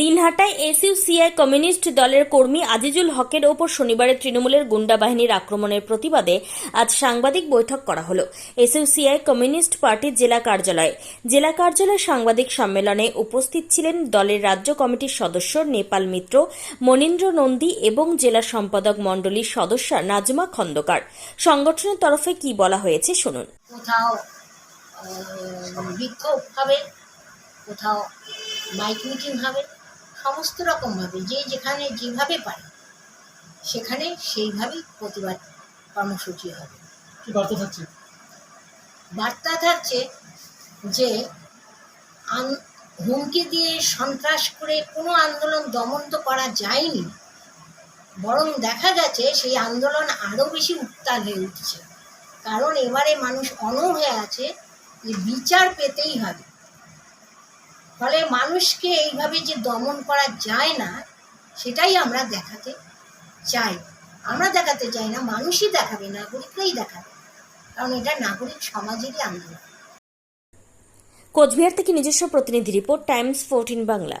দিনহাটায় SUCI communist দলের কর্মী আজিজুল হকের ওপর শনিবারে তৃণমূলের গুন্ডা বাহিনীর আক্রমণের প্রতিবাদে আজ সাংবাদিক বৈঠক করা হলো। এসইউসিআই কমিউনিস্ট পার্টির জেলা কার্যালয়ে। জেলা কার্যালয়ে সাংবাদিক সম্মেলনে উপস্থিত ছিলেন দলের রাজ্য কমিটির সদস্য নেপাল মিত্র, মনীন্দ্র নন্দী এবং জেলা সম্পাদক মণ্ডলীর সদস্যা নাজমা খন্দকার। সংগঠনের তরফে কি বলা হয়েছে শুনুন। বিক্ষোভ হবে কোথাও মাইক মিটিং হবে সমস্ত রকমভাবে যে যেখানে যেভাবে পারে সেখানে সেইভাবেই প্রতিবাদ কর্মসূচি হবে। কি বার্তা থাকছে? বার্তা থাকছে যে হুমকি দিয়ে সন্ত্রাস করে কোনো আন্দোলন দমন তো করা যায়নি বরং দেখা গেছে সেই আন্দোলন আরও বেশি উত্তাল হয়ে উঠছে। কারণ এবারে মানুষ অন হয়ে আছে যে বিচার পেতেই হবে। ফলে মানুষকে এইভাবে যে দমন করা যায় না, সেটাই আমরা দেখাতে চাই। আমরা দেখাতে চাই না, মানুষই দেখাবে, নাগরিকরাই দেখাবে। কারণ এটা নাগরিক সমাজেরই আন্দোলন। কোচবিহার থেকে নিজস্ব প্রতিনিধি রিপোর্ট, টাইমস, ফোরটিন বাংলা।